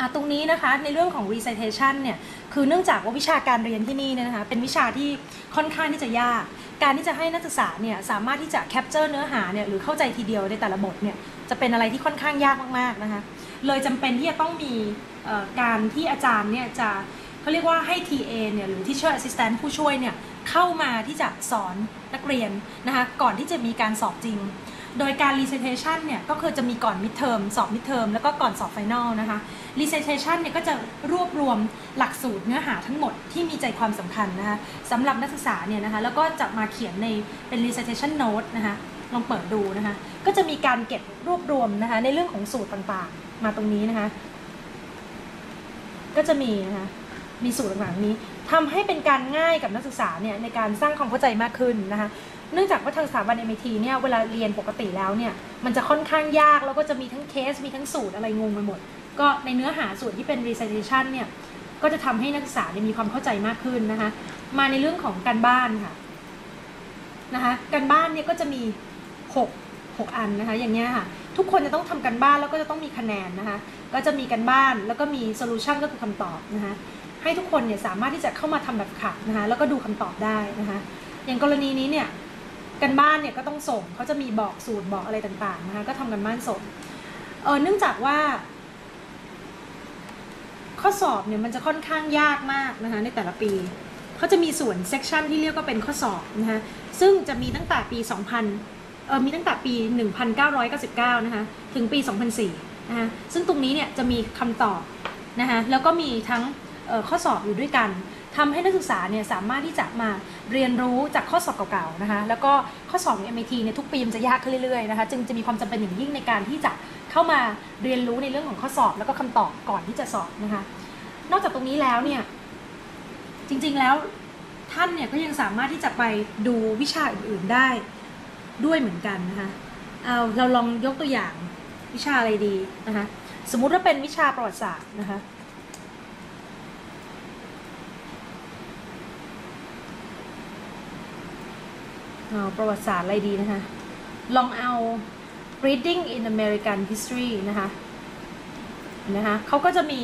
อะตรงนี้นะคะในเรื่องของ recitation เนี่ยคือเนื่องจากว่าวิชาการเรียนที่นี่เนี่ยนะคะเป็นวิชาที่ค่อนข้างที่จะยาก การที่จะให้นักศึกษาเนี่ยสามารถที่จะ capture เนื้อหาเนี่ยหรือเข้าใจทีเดียวในแต่ละบทเนี่ยจะเป็นอะไรที่ค่อนข้างยากมากๆนะคะเลยจำเป็นที่จะต้องมีการที่อาจารย์เนี่ยจะเขาเรียกว่าให้ TA เนี่ยหรือ teacher assistant ผู้ช่วยเนี่ยเข้ามาที่จะสอนนักเรียนนะคะก่อนที่จะมีการสอบจริง โดยการ recitation เนี่ยก็คือจะมีก่อน midterm สอบ midterm แล้วก็ก่อนสอบ final นะคะ recitation เนี่ยก็จะรวบรวมหลักสูตรเนื้อหาทั้งหมดที่มีใจความสำคัญนะคะสำหรับนักศึกษาเนี่ยนะคะแล้วก็จะมาเขียนในเป็น recitation note นะคะลองเปิดดูนะคะก็จะมีการเก็บรวบรวมนะคะในเรื่องของสูตรต่างๆ มาตรงนี้นะคะก็จะมีนะคะ มีสูตรต่างๆนี้ทำให้เป็นการง่ายกับนักศึกษาเนี่ยในการสร้างความเข้าใจมากขึ้นนะคะเนื่องจากว่าทางสถาบัน MIT เนี่ยเวลาเรียนปกติแล้วเนี่ยมันจะค่อนข้างยากแล้วก็จะมีทั้งเคสมีทั้งสูตรอะไรงงไปหมด ก็ในเนื้อหาส่วนที่เป็น recitation เนี่ยก็จะทำให้นักศึกษาเนี่ยมีความเข้าใจมากขึ้นนะคะมาในเรื่องของการบ้านค่ะนะคะการบ้านเนี่ยก็จะมี 6 6 อันนะคะอย่างเงี้ยค่ะทุกคนจะต้องทำการบ้านแล้วก็จะต้องมีคะแนนนะคะก็จะมีการบ้านแล้วก็มี solution ก็คือคำตอบนะคะ ให้ทุกคนเนี่ยสามารถที่จะเข้ามาทำแบบขัดนะคะแล้วก็ดูคำตอบได้นะคะอย่างกรณีนี้เนี่ยกันบ้านเนี่ยก็ต้องส่งเขาจะมีบอกสูตรบอกอะไรต่างๆนะคะก็ทำกันบ้านส่งเออเนื่องจากว่า ข้อสอบเนี่ยมันจะค่อนข้างยากมากนะคะในแต่ละปีเขาจะมีส่วนเซกชันที่เรียกว่าเป็นข้อสอบนะคะซึ่งจะมีตั้งแต่ปี 2000เออมีตั้งแต่ปี 1999 นะคะถึงปี 2004นะคะซึ่งตรงนี้เนี่ยจะมีคำตอบนะคะแล้วก็มีทั้ง ข้อสอบอยู่ด้วยกันทำให้นักศึกษาเนี่ยสามารถที่จะมาเรียนรู้จากข้อสอบเก่าๆนะคะแล้วก็ข้อสอบของ MIT เนี่ยทุกปีมันจะยากขึ้นเรื่อยๆนะคะจึงจะมีความจำเป็นอย่างยิ่งในการที่จะเข้ามาเรียนรู้ในเรื่องของข้อสอบแล้วก็คำตอบก่อนที่จะสอบนะคะนอกจากตรงนี้แล้วเนี่ยจริงๆแล้วท่านเนี่ยก็ยังสามารถที่จะไปดูวิชาอื่นๆได้ด้วยเหมือนกันนะคะเอาเราลองยกตัวอย่างวิชาอะไรดีนะคะสมมุติว่าเป็นวิชาประวัติศาสตร์นะคะ เอา ประวัติศาสตร์อะไรดีนะคะ ลองเอา reading in American history นะคะเห็นะคะเขาก็จะมี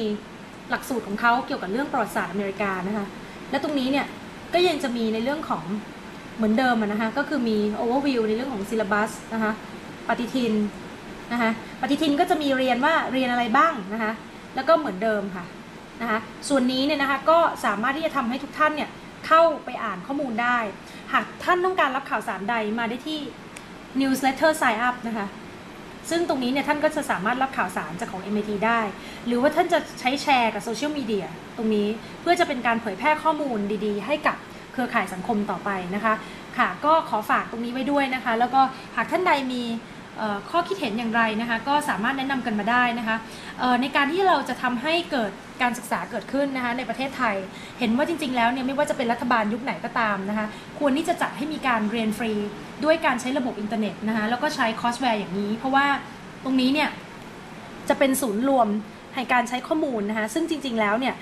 หลักสูตรของเขาเกี่ยวกับเรื่องประวัติศาสตร์อเมริกานะคะ และตรงนี้เนี่ยก็ยังจะมีในเรื่องของเหมือนเดิมนะคะ ก็คือมี overview ในเรื่องของ syllabus นะคะ ปฏิทินนะคะ ปฏิทินก็จะมีเรียนว่าเรียนอะไรบ้างนะคะ แล้วก็เหมือนเดิมค่ะนะคะ ส่วนนี้เนี่ยนะคะก็สามารถที่จะทำให้ทุกท่านเนี่ย เข้าไปอ่านข้อมูลได้ หากท่านต้องการรับข่าวสารใดมาได้ที่ newsletter sign up นะคะ ซึ่งตรงนี้เนี่ยท่านก็จะสามารถรับข่าวสารจากของ MIT ได้ หรือว่าท่านจะใช้แชร์กับโซเชียลมีเดียตรงนี้เพื่อจะเป็นการเผยแพร่ข้อมูลดีๆ ให้กับเครือข่ายสังคมต่อไปนะคะ ค่ะก็ขอฝากตรงนี้ไว้ด้วยนะคะ แล้วก็หากท่านใดมี ข้อคิดเห็นอย่างไรนะคะก็สามารถแนะนำกันมาได้นะคะในการที่เราจะทำให้เกิดการศึกษาเกิดขึ้นนะคะในประเทศไทย เห็นว่าจริง ๆ แล้วเนี่ยไม่ว่าจะเป็นรัฐบาลยุคไหนก็ตามนะคะควรที่จะจัดให้มีการเรียนฟรี ด้วยการใช้ระบบอินเทอร์เน็ตนะคะแล้วก็ใช้คอร์สแวร์อย่างนี้ เพราะว่าตรงนี้เนี่ยจะเป็นศูนย์รวมให้การใช้ข้อมูลนะคะซึ่งจริง ๆ แล้วเนี่ย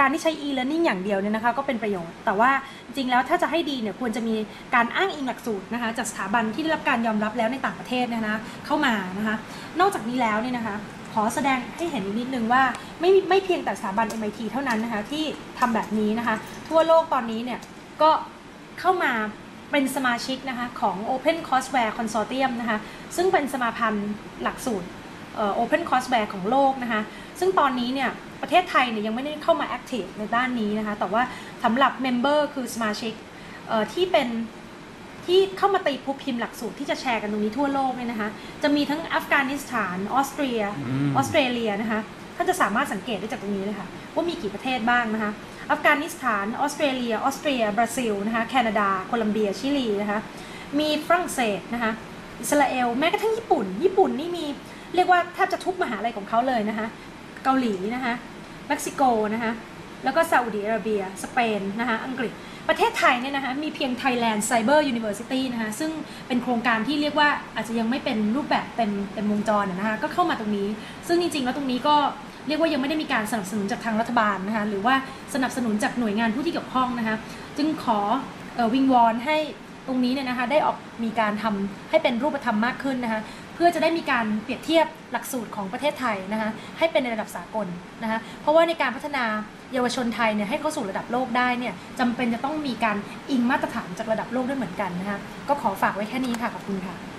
การที่ใช้ e-learning อย่างเดียวเนี่ยนะคะก็เป็นประโยชน์ แต่ว่าจริงๆแล้วถ้าจะให้ดีเนี่ยควรจะมีการอ้างอิงหลักสูตรนะคะจากสถาบันที่ได้รับการยอมรับแล้วในต่างประเทศนยนะเข้ามานะคะนอกจากนี้แล้วเนี่ยนะคะขอแสดงให้เห็นนิดนึงว่าไม่ไม่เพียงแต่สถาบัน MIT เท่านั้นนะคะที่ทำแบบนี้นะคะทั่วโลกตอนนี้เนี่ยก็เข้ามาเป็นสมาชิกนะคะของ Open Courseware Consortium นะคะซึ่งเป็นสมาพันธ์หลักสูตร Open Courseware ของโลกนะคะ ซึ่งตอนนี้เนี่ยประเทศไทยเนี่ยยังไม่ได้เข้ามา Active ในด้านนี้นะคะ แต่ว่าสำหรับ Member คือสมาชิกเอ่อที่เป็นที่เข้ามาตีผู้พิมพ์หลักสูตรที่จะแชร์กันตรงนี้ทั่วโลกเนี่ยนะคะ จะมีทั้งอัฟกานิสถานออสเตรียอืมออสเตรเลียนะคะท่านจะสามารถสังเกตได้จากตรงนี้เลยค่ะ ว่ามีกี่ประเทศบ้างนะคะ อัฟกานิสถานออสเตรเลีย ออสเตรีย บราซิลนะคะแคนาดา โคลัมเบีย ชิลีนะคะ มีฝรั่งเศสนะคะ อิสราเอลแม้กระทั่งญี่ปุ่น ญี่ปุ่นนี่มีเรียกว่าแทบจะทุกมหาลัยของเขาเลยนะคะเกาหลีนะคะเม็กซิโกนะคะแล้วก็ซาอุดิอาระเบีย สเปนนะคะอังกฤษประเทศไทยเนี่ยนะคะมีเพียง Thailand Cyber University นะคะซึ่งเป็นโครงการที่เรียกว่าอาจจะยังไม่เป็นรูปแบบเต็มเต็มวงจรนะคะก็เข้ามาตรงนี้ ซึ่งจริงๆแล้วตรงนี้ก็เรียกว่ายังไม่ได้มีการสนับสนุนจากทางรัฐบาลนะคะหรือว่าสนับสนุนจากหน่วยงานผู้ที่เกี่ยวข้องนะคะจึงขออ่อวิงวอนให้ ตรงนี้เนี่ยนะคะได้ออกมีการทำให้เป็นรูปธรรมมากขึ้นนะคะเพื่อจะได้มีการเปรียบเทียบหลักสูตรของประเทศไทยนะคะให้เป็นในระดับสากลนะคะเพราะว่าในการพัฒนาเยาวชนไทยเนี่ยให้เข้าสู่ระดับโลกได้เนี่ยจำเป็นจะต้องมีการอิงมาตรฐานจากระดับโลกด้วยเหมือนกันนะคะก็ขอฝากไว้แค่นี้ค่ะขอบคุณค่ะ